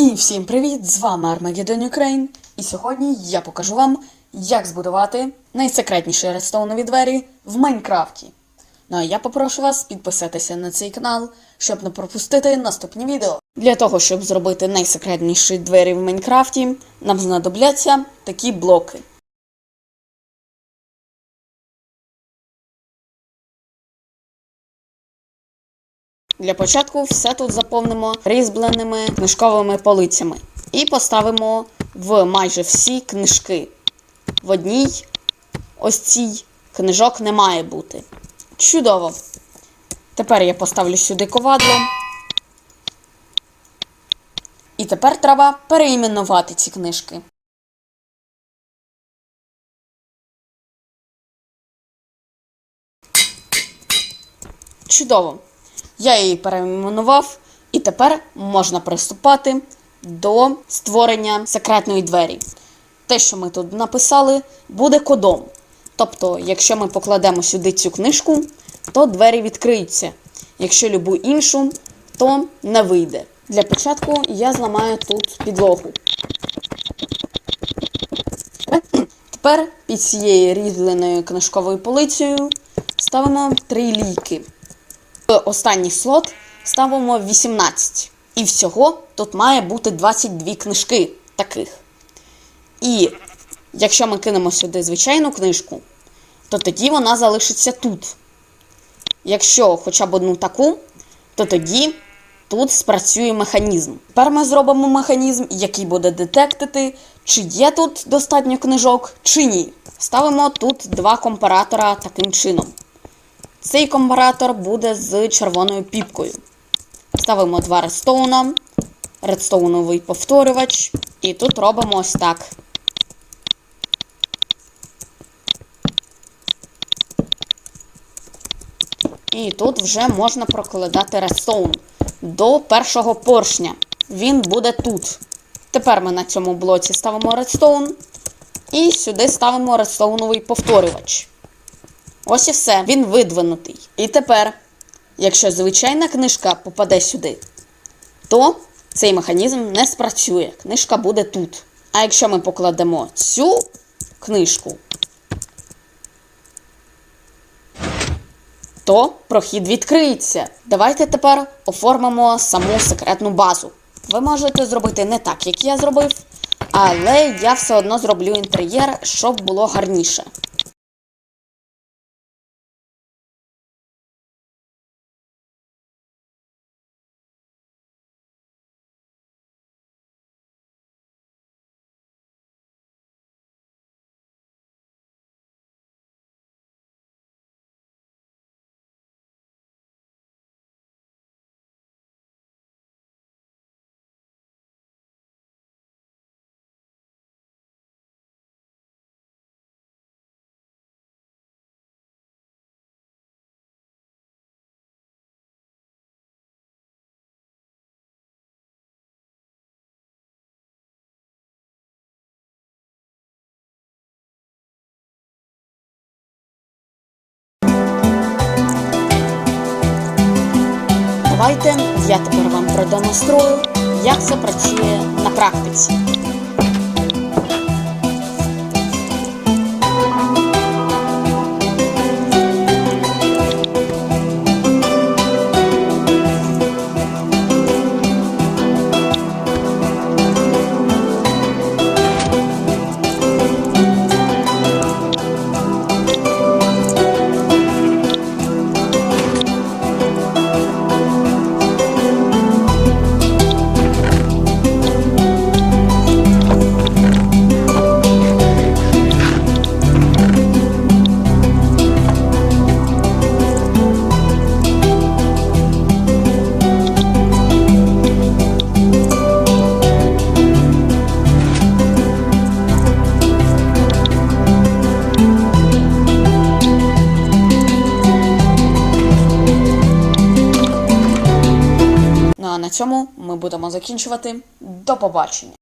І всім привіт! З вами Armageddon Ukraine. І сьогодні я покажу вам, як збудувати найсекретніші рестонові двері в Майнкрафті. Ну а я попрошу вас підписатися на цей канал, щоб не пропустити наступні відео. Для того, щоб зробити найсекретніші двері в Майнкрафті, нам знадобляться такі блоки. Для початку все тут заповнимо різьбленими книжковими полицями і поставимо в майже всі книжки. В одній ось цій книжок не має бути. Чудово! Тепер я поставлю сюди ковадло. І тепер треба переіменувати ці книжки. Чудово! Я її перейменував, і тепер можна приступати до створення секретної двері. Те, що ми тут написали, буде кодом. Тобто, якщо ми покладемо сюди цю книжку, то двері відкриються. Якщо любу іншу, то не вийде. Для початку я зламаю тут підлогу. Тепер під цією різьбленою книжковою полицею ставимо три лійки. В останній слот ставимо 18. І всього тут має бути 22 книжки таких. І якщо ми кинемо сюди звичайну книжку, то тоді вона залишиться тут. Якщо хоча б одну таку, то тоді тут спрацює механізм. Тепер ми зробимо механізм, який буде детектити, чи є тут достатньо книжок, чи ні. Ставимо тут два компаратора таким чином. Цей компаратор буде з червоною піпкою. Ставимо два редстоуна, редстоуновий повторювач, і тут робимо ось так. І тут вже можна прокладати редстоун до першого поршня. Він буде тут. Тепер ми на цьому блоці ставимо редстоун. І сюди ставимо редстоуновий повторювач. Ось і все, він видвинутий. І тепер, якщо звичайна книжка попаде сюди, то цей механізм не спрацює. Книжка буде тут. А якщо ми покладемо цю книжку, то прохід відкриється. Давайте тепер оформимо саму секретну базу. Ви можете зробити не так, як я зробив, але я все одно зроблю інтер'єр, щоб було гарніше. Давайте я тепер вам продемонструю, як це працює на практиці. Цьому ми будемо закінчувати. До побачення!